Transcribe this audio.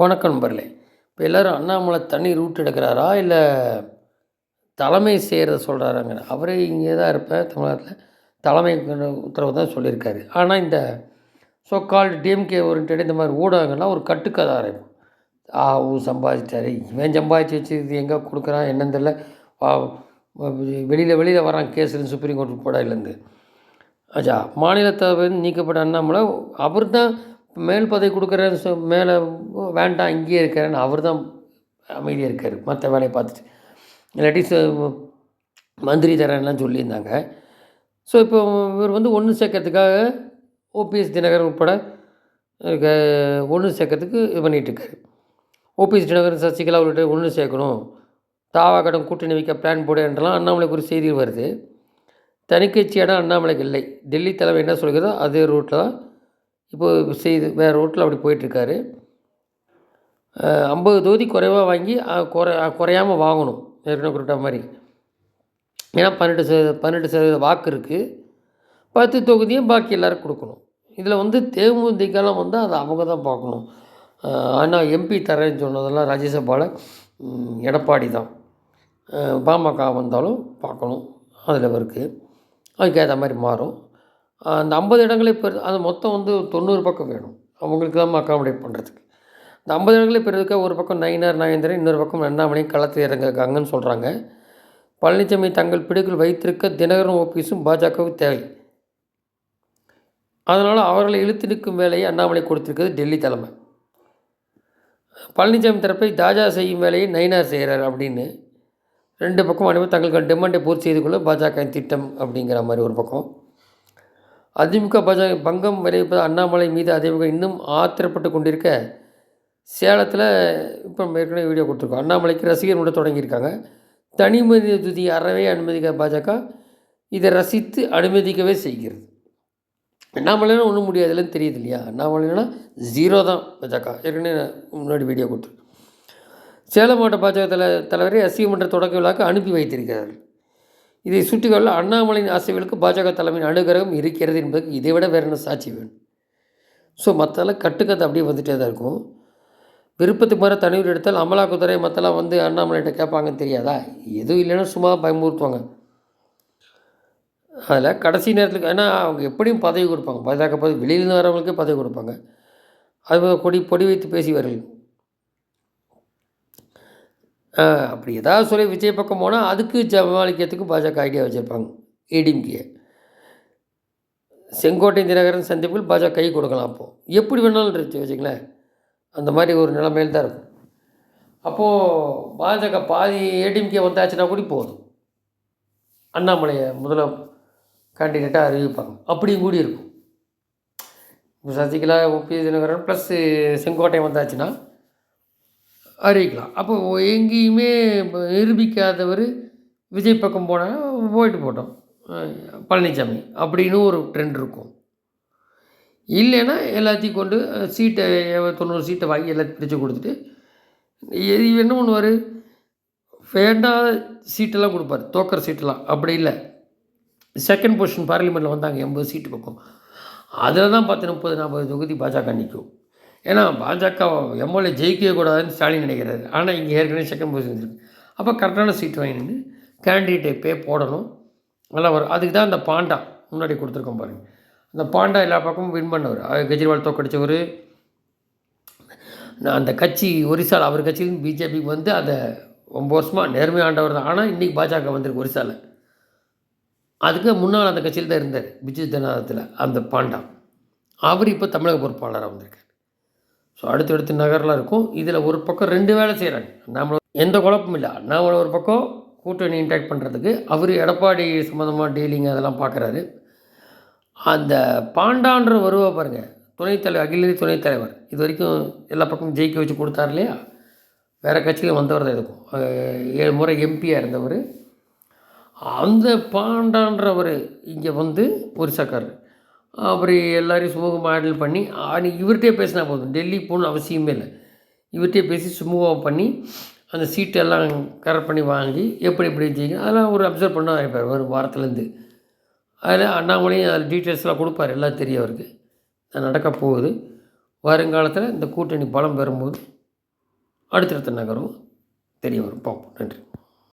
வணக்கம் நண்பர்களே. இப்போ எல்லோரும் அண்ணாமலை தண்ணி ரூட் எடுக்கிறாரா இல்லை தலைமை செய்கிறத சொல்கிறாராங்க அவரே இங்கே தான் இருப்பேன் தமிழ்நாட்டில். தலைமை உத்தரவு தான் சொல்லியிருக்காரு. ஆனால் இந்த ஸோ கால்டு டிஎம்கே ஓரியன்ட் இந்த மாதிரி ஊடகங்கள்லாம் ஒரு கட்டுக்கதை ஆரம்பிக்கும் ஆ ஊ சம்பாதிச்சாரு. இவன் சம்பாதிச்சு வச்சு இது எங்கே கொடுக்குறான்? என்னன்னு தெரியல. வெளியில் வெளியில் வரான் கேஸில் சுப்ரீம் கோர்ட் போடையிலேருந்து ஆச்சா மாநிலத்தை வந்து நீக்கப்பட்ட அண்ணாமலை அவர் தான் மேல் பதவி கொடுக்குறேன்னு சொ மேலே வேண்டாம் இங்கேயே இருக்கிறேன்னு அவர் தான் அமைதியாக இருக்கார். மற்ற வேலையை பார்த்துட்டு. இல்லாட்டி மந்திரி தரேன்லாம் சொல்லியிருந்தாங்க. ஸோ இப்போ இவர் வந்து ஒன்று சேர்க்கறதுக்காக ஓபிஎஸ் தினகரன் உட்பட ஒன்று சேர்க்கறதுக்கு இது பண்ணிகிட்ருக்காரு ஓபிஎஸ் தினகரன் சசிகலா உள்ளிட்ட ஒன்று சேர்க்கணும். தாவா கடன் கூட்டணி வைக்க பிளான் போடு என்றெல்லாம் அண்ணாமலைக்கு ஒரு செய்தி வருது. தனிக்கட்சியான அண்ணாமலைக்கு இல்லை. டெல்லி தலைமை என்ன சொல்கிறதோ அதே ரூட்டில் தான் இப்போது செய்து வேறு ரூட்டில் அப்படி போயிட்டுருக்காரு. ஐம்பது தொகுதி குறைவாக வாங்கி குறை குறையாமல் வாங்கணும். ஏற்கனவே குறிப்பிட்ட மாதிரி. ஏன்னா பன்னெண்டு சதவீத பன்னெண்டு சதவீத வாக்கு இருக்குது பத்து தொகுதியும் பாக்கி எல்லோரும் கொடுக்கணும். இதில் வந்து தேமுதிகலாம் வந்து அதை அவங்க தான் பார்க்கணும் ஆனால் எம்பி தரேன்னு சொன்னதெல்லாம் ராஜ்யசபாவில் எடப்பாடி தான். பாமக வந்தாலும் பார்க்கணும் அதில் இருக்குது அதுக்கேற்ற மாதிரி மாறும். அந்த ஐம்பது இடங்களே பெரு அது மொத்தம் வந்து தொண்ணூறு பக்கம் வேணும். அவங்களுக்கு தான் அக்காமடேட் பண்ணுறதுக்கு இந்த ஐம்பது இடங்களே பெருதுக்க ஒரு பக்கம் நயினார் நயந்திரன் இன்னொரு பக்கம் அண்ணாமலையும் களத்தில் இறங்குறாங்கன்னு சொல்கிறாங்க பழனிசாமி தங்கள் பிடிக்குள் வைத்திருக்க தினகரன் ஓபிஎஸும் பாஜகவுக்கு தேவை. அதனால் அவர்களை இழுத்து நிற்கும் வேலையை அண்ணாமலை கொடுத்துருக்கிறது டெல்லி தலைமை. பழனிசாமி தரப்பை தாஜா செய்யும் வேலையை நயினார் செய்கிறார் அப்படின்னு ரெண்டு பக்கம் அனுப்பி தங்களுக்கு டிமாண்டை பூர்த்தி செய்து கொள்ள பாஜக திட்டம் அப்படிங்கிற மாதிரி ஒரு பக்கம். அதிமுக பாஜக பங்கம் விளைவிப்பது அண்ணாமலை மீது அதிமுக இன்னும் ஆத்திரப்பட்டு கொண்டிருக்க சேலத்தில் இப்போ ஏற்கனவே வீடியோ கொடுத்துருக்கோம். அண்ணாமலைக்கு ரசிகர் கூட தொடங்கியிருக்காங்க. தனி மனித துதி அறவே அனுமதிக்க பாஜக. இதை ரசித்து அனுமதிக்கவே செய்கிறது. அண்ணாமலைனா ஒன்றும் முடியாதுலன்னு தெரியுது இல்லையா அண்ணாமலைனா ஜீரோ தான் பாஜக. ஏற்கனவே முன்னாடி வீடியோ கொடுத்துருக்கோம் சேலம் மாவட்ட பாஜக தலை தலைவரை அசிங்கமன்ற தொடக்க விழாக்கு அனுப்பி வைத்திருக்கிறார்கள். இதை சுட்டிக்கொள்ள அண்ணாமலையின் ஆசைகளுக்கு பாஜக தலைமையின் அனுகிரகம் இருக்கிறது என்பதற்கு இதை விட வேறு என்ன சாட்சி வேணும்? ஸோ மற்றெல்லாம் கட்டுக்கதை அப்படியே வந்துகிட்டே தான் இருக்கும். விருப்பத்துக்கு மாதிரி தனிவர் எடுத்தால் அமலாக்கத்துறை மற்றெல்லாம் வந்து அண்ணாமலைகிட்ட கேட்பாங்கன்னு தெரியாதா? எதுவும் இல்லைன்னா சும்மா பயமுறுத்துவாங்க. அதில் கடைசி நேரத்துக்கு ஏன்னா அவங்க எப்படியும் பதவி கொடுப்பாங்க. பாஜக பதவி வெளியிலேருந்து வரவங்களுக்கே பதவி கொடுப்பாங்க. அது கொடி பொடி வைத்து பேசிவார்கள். அப்படி ஏதாவது சொல்லி விஜய் பக்கம் போனால் அதுக்கு ஜமாளிக்கிறதுக்கு பாஜக ஐடியா வச்சுருப்பாங்க. ஏடிஎம்கே. செங்கோட்டை தினகரன் சந்திப்பில் பாஜக கை கொடுக்கலாம் அப்போது எப்படி வேணாலும் இருந்துச்சு வச்சுங்களேன் அந்த மாதிரி ஒரு நிலைமையில் தான் இருக்கும். அப்போது பாஜக பாதி ஏடிஎம்கே வந்தாச்சுன்னா கூட போதும். அண்ணாமலையை முதல்ல கேண்டிடேட்டாக அறிவிப்பாங்க. அப்படியும் கூடி இருக்கும். இப்போ சசிகலா ஓபி தினகரன் ப்ளஸ் செங்கோட்டை வந்தாச்சுன்னா அறிவிக்கலாம். அப்போ எங்கேயுமே நிரூபிக்காதவர் விஜய் பக்கம் போனால் போயிட்டு போட்டோம். பழனிசாமி அப்படின்னு ஒரு ட்ரெண்ட் இருக்கும். இல்லைன்னா எல்லாத்தையும் கொண்டு சீட்டை தொண்ணூறு சீட்டை வாங்கி எல்லாத்தையும் பிரித்து கொடுத்துட்டு எது என்ன பண்ணுவார் வேண்டாத சீட்டெல்லாம் கொடுப்பார். தோக்கிற சீட்டெல்லாம். அப்படி இல்லை. செகண்ட் பொசிஷன் பார்லிமெண்ட்டில் வந்தாங்க எண்பது சீட்டு பக்கம். அதில் தான் பார்த்து முப்பது நாற்பது தொகுதி பாஜக நிற்கும் ஏன்னா பாஜக எம்எல்ஏ ஜெயிக்கவே கூடாதுன்னு ஸ்டாலின் நினைக்கிறாரு. ஆனால் இங்கே ஏற்கனவே செகண்ட் பொசிஷன் இருக்குது அப்போ கரெக்டான சீட் வாங்கினு கேண்டிடேட்டை பே போடணும். நல்லா வரும். அதுக்கு தான் அந்த பாண்டா முன்னாடி கொடுத்துருக்கோம் பாருங்கள் அந்த பாண்டா எல்லா பக்கமும் வின் பண்ணவர். கெஜ்ரிவால் தோக்கடித்தவர் அந்த கட்சி ஒரிசால் அவர் கட்சியிலும் பிஜேபிக்கு வந்து அதை ஒம்பது வருஷமாக நேர்மை ஆண்டவர் தான். ஆனால் இன்றைக்கி பாஜக வந்திருக்கு ஒரிசாவில் அதுக்கு முன்னால் அந்த கட்சியில் தான் இருந்தார். பிஜு ஜனதாதளத்தில் அந்த பாண்டா. அவர் இப்போ தமிழக பொறுப்பாளராக வந்திருக்கார். ஸோ அடுத்தடுத்து நகரெலாம் இருக்கும். இதில் ஒரு பக்கம் ரெண்டு வேலை செய்கிறாங்க நம்மளோட எந்த குழப்பமும் இல்லை. அண்ணாமலை ஒரு பக்கம் கூட்டணி இன்டாக்ட் பண்ணுறதுக்கு அவர் எடப்பாடி சம்மந்தமாக டீலிங் அதெல்லாம் பார்க்குறாரு அந்த பாண்டான்ற வருவா பாருங்கள் துணைத்தலைவர் அகில இந்திய துணைத் தலைவர். இது வரைக்கும் எல்லா பக்கமும் ஜெயிக்க வச்சு கொடுத்தார் இல்லையா? வேறு கட்சியில் வந்தவர் தான் இருக்கும் ஏழு முறை எம்பியாக இருந்தவர். அந்த பாண்டான்றவர் இங்கே வந்து ஒரிசாக்காரர் அவர் எல்லோரையும் சுமூகமாக ஹேண்டில் பண்ணி இவர்கிட்டே பேசினா போதும். டெல்லி போகணும் அவசியமே இல்லை. இவர்கிட்டே பேசி சுமூகம் பண்ணி அந்த சீட்டெல்லாம் கரெக்ட் பண்ணி வாங்கி எப்படி எப்படி செய்யுங்க அதெல்லாம் ஒரு அப்சர்வ் பண்ண இருப்பார் ஒரு வாரத்துலேருந்து. அதில் அண்ணாமலையும் அதில் டீட்டெயில்ஸ்லாம் கொடுப்பார். எல்லாம் தெரியும் அவருக்கு. நடக்க போகுது. வருங்காலத்தில் இந்த கூட்டணி பலம் பெறும்போது அடுத்தடுத்த நகரும் தெரிய வரும். பார்ப்போம். நன்றி.